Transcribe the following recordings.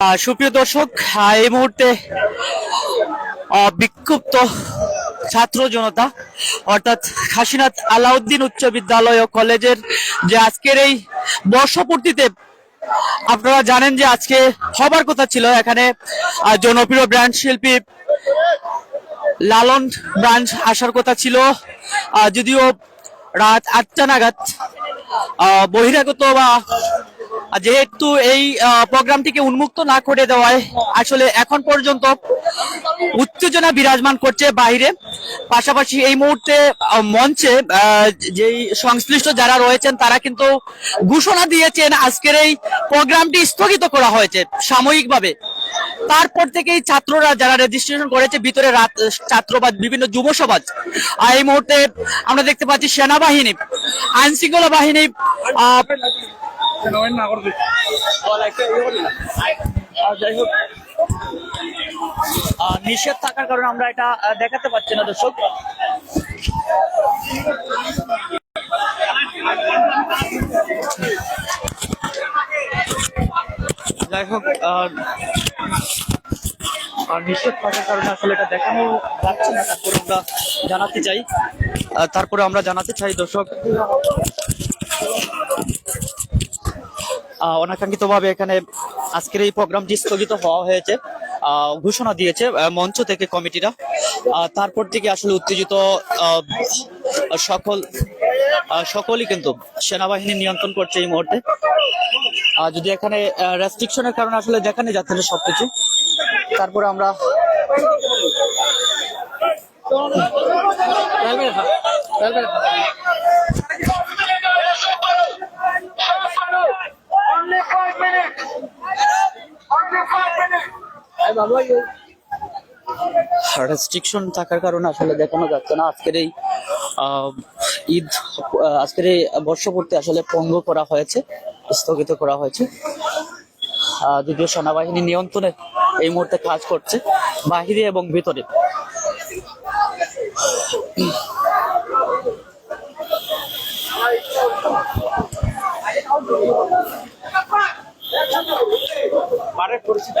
সুপ্রিয় দর্শক এই মুহূর্তে বিক্ষুব্ধ ছাত্র জনতা, অর্থাৎ কাশীনাথ আলাউদ্দিন উচ্চ বিদ্যালয় ও কলেজের যে আজকের এই বর্ষপূর্তিতে, আপনারা জানেন যে আজকে হবার কথা ছিল। এখানে জনপ্রিয় ব্র্যান্ড শিল্পী লালন ব্রাঞ্চ আসার কথা ছিল। যদিও রাত আটটা নাগাদ বহিরাগত বা যেহেতু এই প্রোগ্রামটিকে উন্মুক্ত না করে দেওয়ায় আসলে এখন পর্যন্ত উত্তেজনা বিরাজমান করছে বাইরে। পাশাপাশি এই মুহূর্তে মঞ্চে যেই সংশ্লিষ্ট যারা রয়েছেন তারা কিন্তু ঘোষণা দিয়েছেন আজকের এই প্রোগ্রামটি স্থগিত করা হয়েছে সাময়িকভাবে। তারপর থেকেই ছাত্ররা যারা রেজিস্ট্রেশন করেছে, ভিতরে রাত, ছাত্র বা বিভিন্ন যুব সমাজ, আর এই মুহূর্তে আমরা দেখতে পাচ্ছি সেনাবাহিনী আইন শৃঙ্খলা বাহিনী নিষেধ থাকার কারণে আমরা এটা দেখাতে পাচ্ছি না, দর্শক। যাই হোক নিষেধ থাকার কারণে আসলে এটা দেখানো যাচ্ছে না, তারপরে আমরা জানাতে চাই। তারপরে আমরা জানাতে চাই দর্শক অনাকাঙ্ক্ষিত ভাবে এখানে আজকের এই প্রোগ্রামটি স্থগিত হওয়া হয়েছে ঘোষণা দিয়েছে মঞ্চ থেকে কমিটিরা। তারপর থেকে আসলে উত্তেজিত সকল সকলই কিন্তু সেনাবাহিনী নিয়ন্ত্রণ করছে এই মুহূর্তে আর যদি এখানে রেস্ট্রিকশনের কারণে আসলে দেখানো যাচ্ছে না সবকিছু, তারপরে আমরা. রেস্ট্রিকশন থাকার কারণে আসলে দেখানো যাচ্ছে না আজকের এই ঈদ আজকের এই বর্ষপূর্তি আসলে পঙ্গ করা হয়েছে স্থগিত করা হয়েছে। যদিও সেনাবাহিনী নিয়ন্ত্রণে এই মুহূর্তে কাজ করছে বাহিরে এবং ভিতরে। আহ, পরিস্থিতি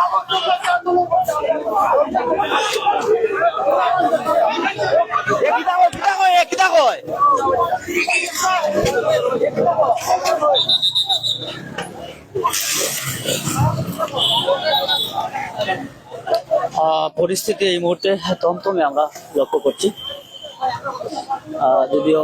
এই মুহূর্তে তমতমে আমরা লক্ষ্য করছি। যদিও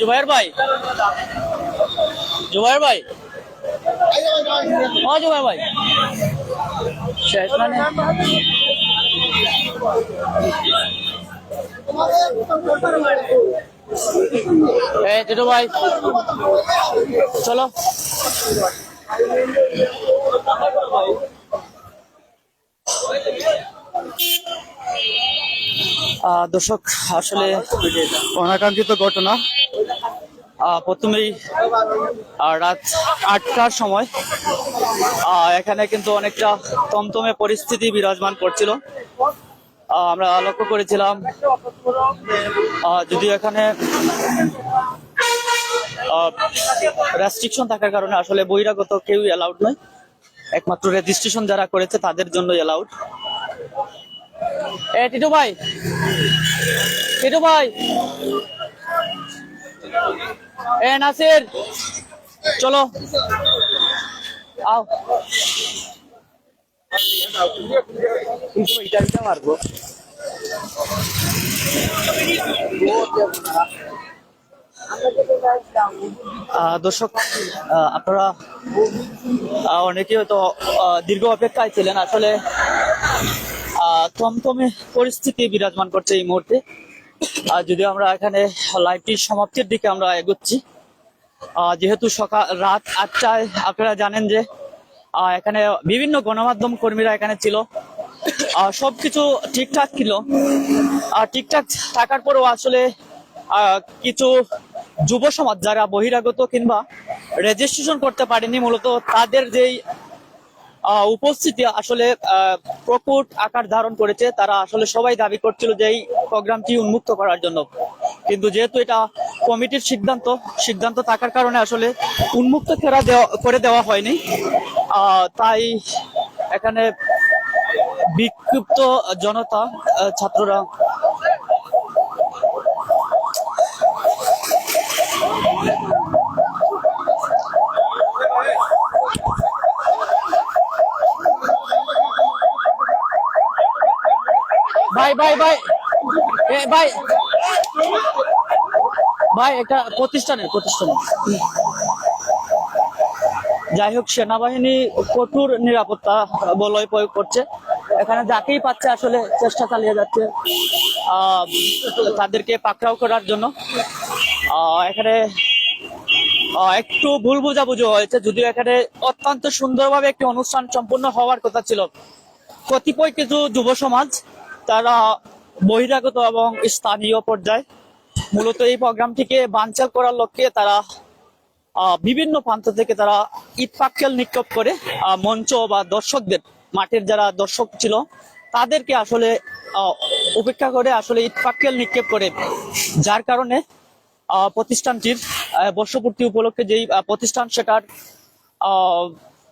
জুবাইর ভাই। জুবাইর ভাই। হ্যাঁ জুবাইর ভাই। শেষ মানে? এই ভাই চলো। দর্শক আসলে অনাকাঙ্ক্ষিত ঘটনা। প্রথমেই রাত আটটার সময় এখানে কিন্তু অনেকটা তমতমে পরিস্থিতি বিরাজমান করছিল। আমরা লক্ষ্য করেছিলাম যদিও এখানে রেস্ট্রিকশন থাকার কারণে আসলে বহিরাগত কেউই অ্যালাউড নয়। একমাত্র রেজিস্ট্রেশন যারা করেছে তাদের জন্য অ্যালাউড এ, টিটু ভাই! টিটু ভাই! এ, নাসির, চলো। আও। মারবো দর্শক আপনারা অনেকে হয়তো দীর্ঘ অপেক্ষায় ছিলেন। আসলে থমথমে পরিস্থিতি বিরাজমান করছে এই মুহূর্তে। আর যদি আমরা এখানে লাইভটির সমাপ্তির দিকে আমরা এগোচ্ছি যেহেতু সকাল, রাত আটটায় আপনারা জানেন যে এখানে বিভিন্ন গণমাধ্যম কর্মীরা এখানে ছিল। সবকিছু ঠিকঠাক ছিল। আর ঠিকঠাক থাকার পরেও আসলে কিছু যুব সমাজ যারা বহিরাগত কিংবা রেজিস্ট্রেশন করতে পারেনি, মূলত তাদের যেই উপস্থিতি আসলে প্রকট আকার ধারণ করেছে। তারা আসলে সবাই দাবি করছিল যে এই প্রোগ্রামটি উন্মুক্ত করার জন্য। কিন্তু যেহেতু এটা কমিটির সিদ্ধান্ত সিদ্ধান্ত থাকার কারণে আসলে উন্মুক্ত করা দেওয়া, করে দেওয়া হয়নি। তাই এখানে বিক্ষিপ্ত জনতা ছাত্ররা ভাই ভাই ভাই। ভাই। ভাই এটা প্রতিষ্ঠানের প্রতিষ্ঠানের। যাই হোক, সেনাবাহিনী কঠোর নিরাপত্তা বলয় প্রয়োগ করছে। এখানে যাকেই পাচ্ছে আসলে চেষ্টা চালিয়ে যাচ্ছে তাদেরকে পাকড়াও করার জন্য। এখানে একটু ভুল বোঝাবুঝি হয়েছে, যদিও এখানে অত্যন্ত সুন্দরভাবে একটি অনুষ্ঠান সম্পূর্ণ হওয়ার কথা ছিল। কতিপয় কিছু যুব সমাজ তারা বহিরাগত এবং স্থানীয় পর্যায়ে মূলত এই প্রোগ্রামটিকে বানচাল করার লক্ষ্যে তারা বিভিন্ন প্রান্ত থেকে তারা ইট পাক্কেল নিক্ষেপ করে মঞ্চ বা দর্শকদের, মাঠের যারা দর্শক ছিল, তাদেরকে আসলে উপেক্ষা করে আসলে ইট নিক্ষেপ করে। যার কারণে প্রতিষ্ঠানটির বর্ষপূর্তি উপলক্ষে যেই প্রতিষ্ঠান সেটার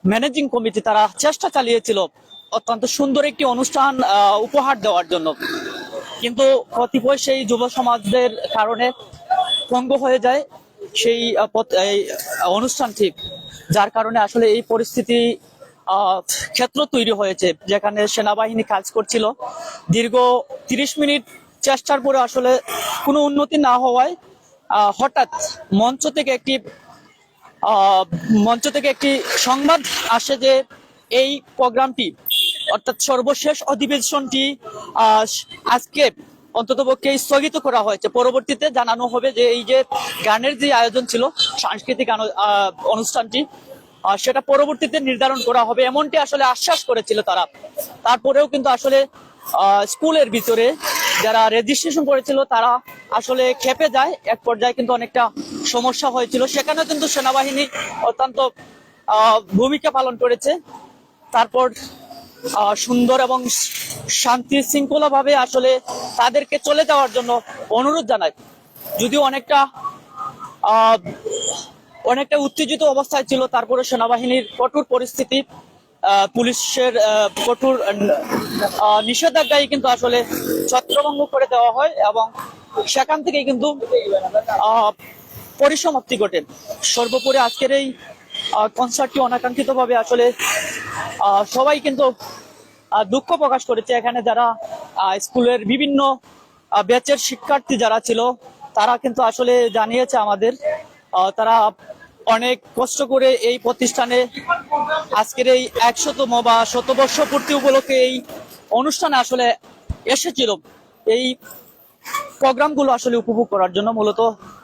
ম্যানেজিং কমিটি তারা চেষ্টা চালিয়েছিল। অত্যন্ত সুন্দর একটি অনুষ্ঠান উপহার দেওয়ার জন্য। কিন্তু কতিপয় সেই যুব সমাজদের কারণে ভঙ্গ হয়ে যায় সেই আহ, অনুষ্ঠানটি যার কারণে আসলে এই পরিস্থিতি ক্ষেত্র তৈরি হয়েছে যেখানে সেনাবাহিনী কাজ করছিল। দীর্ঘ তিরিশ মিনিট চেষ্টার পরে আসলে কোনো উন্নতি না হওয়ায় হঠাৎ মঞ্চ থেকে একটি মঞ্চ থেকে একটি সংবাদ আসে যে এই প্রোগ্রামটি অর্থাৎ সর্বশেষ অধিবেশনটি আজকে অন্ততপক্ষে স্থগিত করা হয়েছে। পরবর্তীতে জানানো হবে যে এই যে গানের যে আয়োজন ছিল, সাংস্কৃতিক অনুষ্ঠানটি সেটা পরবর্তীতে নির্ধারণ করা হবে। এমনটি আসলে আশ্বাস করেছিল তারা। তারপরেও কিন্তু আসলে স্কুলের ভিতরে যারা রেজিস্ট্রেশন করেছিল, তারা আসলে খেপে যায়। এক পর্যায়ে কিন্তু অনেকটা সমস্যা হয়েছিল। সেখানেও কিন্তু সেনাবাহিনী অত্যন্ত ভূমিকা পালন করেছে। তারপর সুন্দর এবং শান্তি শৃঙ্খলা ভাবে আসলে তাদেরকে চলে যাওয়ার জন্য অনুরোধ জানায় যদিও অনেকটা অনেকটা উত্তেজিত অবস্থায় ছিল, তারপরে সেনাবাহিনীর কঠোর পরিস্থিতি পুলিশের কঠোর নিষেধাজ্ঞায় কিন্তু আসলে ছত্রভঙ্গ করে দেওয়া হয় এবং সেখান থেকেই কিন্তু পরিসমাপ্তি ঘটে। সর্বোপরি আজকের এই কনসার্টটি অনাকাঙ্ক্ষিত ভাবে আসলে সবাই কিন্তু দুঃখ প্রকাশ করেছে। এখানে যারা স্কুলের বিভিন্ন ব্যাচের শিক্ষার্থী যারা ছিল, তারা কিন্তু আসলে জানিয়েছে আমাদের তারা অনেক কষ্ট করে এই প্রতিষ্ঠানে আজকের এই একশতম বা শতবর্ষ পূর্তি উপলক্ষে এই অনুষ্ঠানে আসলে এসেছিল। এই প্রোগ্রামগুলো আসলে উপভোগ করার জন্য মূলত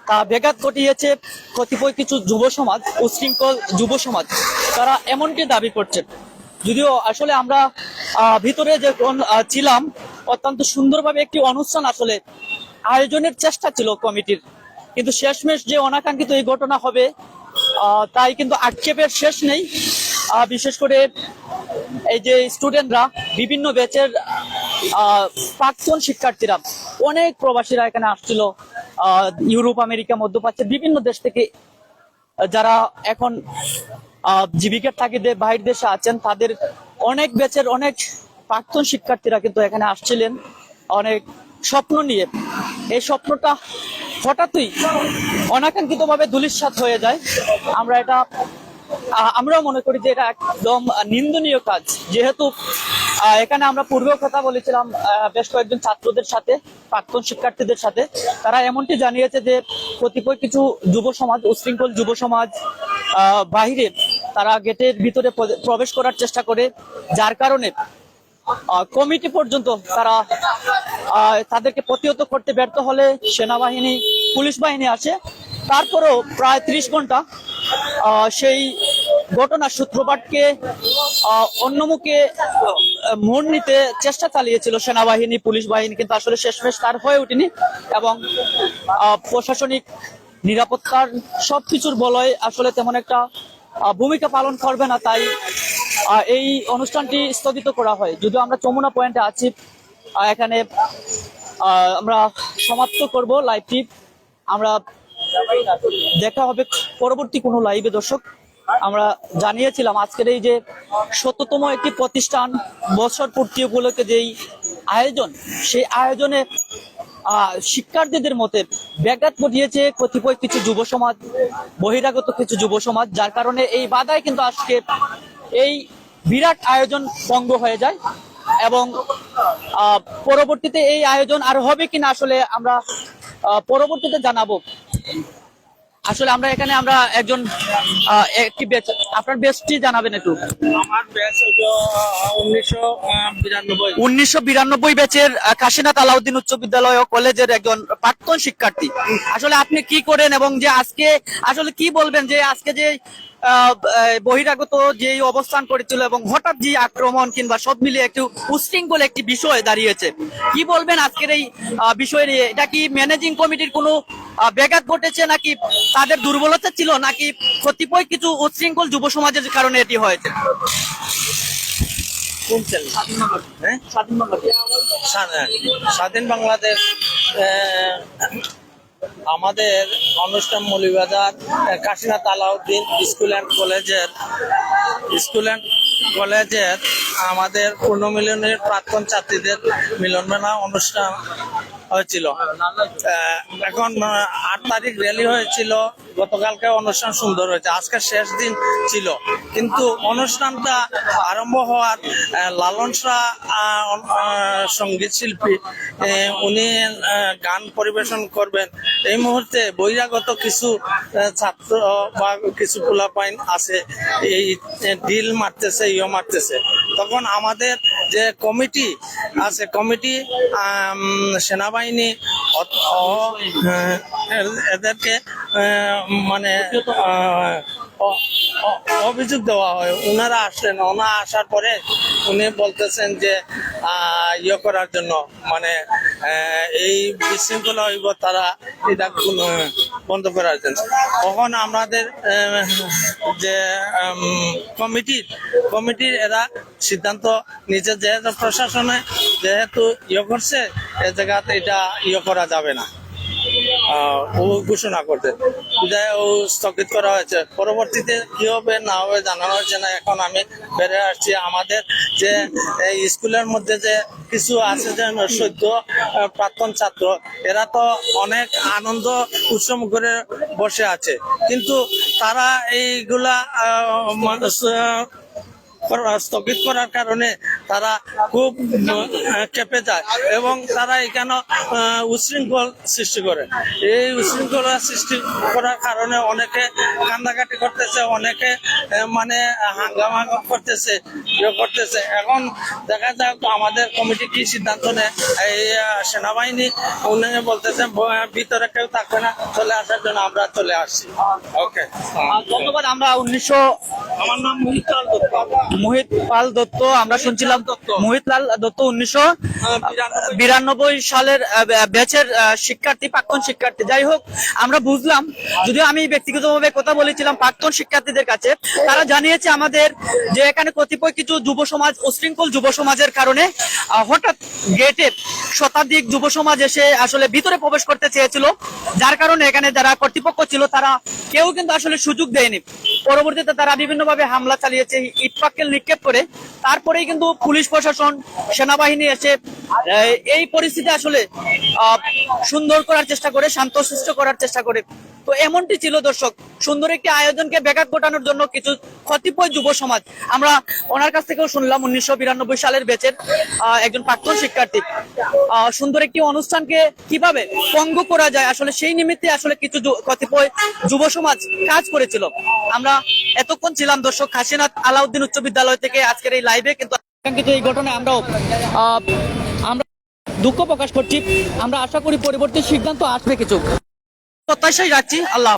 তা বেঘাত ঘটিয়েছে কতিপয় কিছু যুব সমাজ, উশৃঙ্খল যুব সমাজ। তারা এমনটি দাবি করছে যদিও আসলে আমরা ভিতরে যে ছিলাম, অত্যন্ত সুন্দরভাবে একটি অনুষ্ঠান আসলে আয়োজনের চেষ্টা ছিল কমিটির। কিন্তু শেষমেশ যে অনাকাঙ্ক্ষিত এই ঘটনা হবে তাই কিন্তু আক্ষেপের শেষ নেই। বিশেষ করে এই যে স্টুডেন্টরা, বিভিন্ন ব্যাচের প্রাক্তন শিক্ষার্থীরা, অনেক প্রবাসীরা এখানে আসছিল। ইউরোপ, আমেরিকা, মধ্যপ্রাচ্যের বিভিন্ন দেশ থেকে যারা এখন জীবিকার তাগিদে বাহির দেশে আছেন, তাদের অনেক ব্যাচের অনেক প্রাক্তন শিক্ষার্থীরা কিন্তু এখানে আসছিলেন। অনেক স্বপ্ন নিয়ে। এই স্বপ্নটা হঠাৎই অনাকাঙ্ক্ষিত ভাবে ধুলিস্বাত হয়ে যায়। আমরা এটা আমরাও মনে করি যে এটা একদম নিন্দনীয় কাজ। যেহেতু এখানে আমরা পূর্বেও কথা বলেছিলাম বেশ কয়েকজন ছাত্রদের সাথে, প্রাক্তন শিক্ষার্থীদের সাথে। তারা এমনটি জানিয়েছে যে, কতিপয় কিছু যুব সমাজ, উশৃঙ্খল যুব সমাজ বাহিরে তারা গেটের ভিতরে প্রবেশ করার চেষ্টা করে, যার কারণে কমিটি পর্যন্ত তারা তাদেরকে প্রতিহত করতে ব্যর্থ হলে সেনাবাহিনী, পুলিশ বাহিনী আসে। তারপরেও প্রায় ত্রিশ ঘণ্টা সেই ঘটনার সূত্রপাতকে অন্যমুখে মোড় নিতে চেষ্টা চালিয়েছিল সেনাবাহিনী, পুলিশ বাহিনী, কিন্তু আসলে শেষমেশ তার হয়ে ওঠেনি এবং প্রশাসনিক নিরাপত্তার সবকিছুর বলয় আসলে তেমন একটা ভূমিকা পালন করবে না তাই এই অনুষ্ঠানটি স্থগিত করা হয়। যদিও আমরা চমুনা পয়েন্টে আছি এখানে আমরা সমাপ্ত করব লাইভটি। আমরা দেখা হবে পরবর্তী কোনো লাইভে, দর্শক। আমরা জানিয়েছিলাম আজকের এই যে শততম একটি প্রতিষ্ঠান বছর পূর্তি উপলক্ষে যেই আয়োজন, সেই আয়োজনে শিক্ষার্থীদের মতে ব্যাঘাত ঘটিয়েছে কতিপয় কিছু যুব সমাজ, বহিরাগত কিছু যুব সমাজ, যার কারণে এই বাধায় কিন্তু আজকে এই বিরাট আয়োজন ভঙ্গ হয়ে যায় এবং পরবর্তীতে এই আয়োজন আর হবে কিনা আসলে আমরা পরবর্তীতে জানাব। আসলে আমরা এখানে আমরা একজন একটি ব্যাচ আপনার ব্যাচটি জানাবেন একটু? আমার ব্যাচ হলো উনিশশো বিরানব্বই। ব্যাচের কাশীনাথ আলাউদ্দিন উচ্চ বিদ্যালয় ও কলেজের একজন প্রাক্তন শিক্ষার্থী। আসলে আপনি কি করেন এবং যে আজকে আসলে কি বলবেন যে আজকে যে বহিরাগত যে অবস্থান করেছিল এবং হঠাৎ যে আক্রমণ কিংবা সব মিলিয়ে একটু উশৃঙ্খল একটি বিষয় দাঁড়িয়েছে। কি বলবেন আজকের এই বিষয় নিয়ে? এটা কি ম্যানেজিং কমিটির কোনো ব্যাঘাত ঘটেছে নাকি তাদের দুর্বলতা ছিল নাকি কতিপয় কিছু উশৃঙ্খল যুব সমাজের কারণে এটি হয়েছে? হ্যাঁ? স্বাধীন বাংলাদেশ। আমাদের অনুষ্ঠান মলিবাজার কাশীনাথ আলাউদ্দিন স্কুল অ্যান্ড কলেজের, স্কুল অ্যান্ড কলেজের আমাদের পূর্ণমিলনের প্রাক্তন ছাত্রীদের মিলনমেলা অনুষ্ঠান হয়েছিল। এখন আট তারিখ র্যালি হয়েছিল। গতকালকে অনুষ্ঠান সুন্দর হয়েছে। আজকে শেষ দিন ছিল। কিন্তু অনুষ্ঠানটা আরম্ভ হওয়ার লালন শাহ সংগীত শিল্পী উনি গান পরিবেশন করবেন। এই মুহূর্তে বহিরাগত কিছু ছাত্র বা কিছু পোলাপাইন আছে। এই ডিল মারতেছে ইয়ে মারতেছে। তখন আমাদের যে কমিটি আছে কমিটি সেনাবাহিনী আহ, এদেরকে মানে অভিযোগ দেওয়া হয়। ওনারা আসলেন। ওনারা আসার পরে উনি বলতেছেন যে ইয়ে করার জন্য মানে এই বিশৃঙ্খলা হইব তারা এটা বন্ধ করে জন্য তখন আমাদের যে কমিটির কমিটির এরা সিদ্ধান্ত নিচে যেহেতু প্রশাসনে যেহেতু ইয়ে করছে, এ জায়গাতে এটা ইয়ে করা যাবে না। ঘোষণা করতে। বিদায় ও স্থগিত করা হয়েছে। পরবর্তীতে কি হবে না হবে জানানো হয়েছে না। এখন আমি বেড়ে আসছি। আমাদের যে স্কুলের মধ্যে যে কিছু আছে যে সদ্য প্রাক্তন ছাত্র, এরা তো অনেক আনন্দ উৎসব করে বসে আছে। কিন্তু তারা এইগুলা স্থগিত করার কারণে তারা খুব কেঁপে যায় এবং তারা এখানে আহ, উচ্ছৃঙ্খল সৃষ্টি করে। এই উচ্ছৃঙ্খলা সৃষ্টি করার কারণে অনেকে কান্দাকাটি করতেছে অনেকে মানে হাঙ্গামা করতেছে ইয়ে করতেছে। এখন দেখা যাক আমাদের কমিটি কি সিদ্ধান্ত নেয়। এই সেনাবাহিনী উনি বলতেছে ভিতরে কেউ থাকবে না চলে আসার জন্য আমরা চলে আসছি। ওকে ধন্যবাদ আমরা উনিশশো আমার নাম মোহিত দত্ত। মোহিত পাল দত্ত আমরা শুনছিলাম মোহিত লাল দত্ত উনিশশো বিরানব্বই। বিরানব্বই সালের ব্যাচের শিক্ষার্থী প্রাক্তন শিক্ষার্থী। যাই হোক আমরা বুঝলাম যদিও আমি ব্যক্তিগতভাবে কথা বলেছিলাম প্রাক্তন শিক্ষার্থীদের কাছে তারা জানিয়েছে আমাদের যে এখানে কতিপয় কিছু যুব সমাজ উশৃঙ্খল যুব সমাজের কারণে হঠাৎ গেটে শতাধিক যুব সমাজ এসে আসলে ভিতরে প্রবেশ করতে চেয়েছিল। যার কারণে এখানে যারা কর্তৃপক্ষ ছিল তারা কেউ কিন্তু আসলে সুযোগ দেয়নি। পরবর্তীতে তারা বিভিন্নভাবে হামলা চালিয়েছে ইটপাক্কেল নিক্ষেপ করে, তারপরেই কিন্তু পুলিশ প্রশাসন, সেনাবাহিনী এসে এই পরিস্থিতি আসলে সুন্দর করার চেষ্টা করে শান্ত সৃষ্ট করার চেষ্টা করে। তো এমনটি ছিল দর্শক, সুন্দর একটি আয়োজনকে ব্যাঘাত ঘটানোর জন্য কিছু কতিপয় যুব সমাজ, আমরা ওনার কাছ থেকেও শুনলাম উনিশশো বিরানব্বই সালের বেচের একজন প্রাক্তন শিক্ষার্থী। সুন্দর একটি অনুষ্ঠানকে কীভাবে পঙ্গ করা যায়, আসলে সেই নিমিত্তে আসলে কিছু কতিপয় যুব সমাজ কাজ করেছিল। আমরা এতক্ষণ ছিলাম দর্শক কাশীনাথ আলাউদ্দিন উচ্চ বিদ্যালয় থেকে আজকের এই লাইভে কিন্তু কিন্তু এই ঘটনায় আমরাও আমরা দুঃখ প্রকাশ করছি। আমরা আশা করি পরিবর্তে সিদ্ধান্ত আসবে কিছু। প্রত্যাশাই যাচ্ছি আল্লাহ।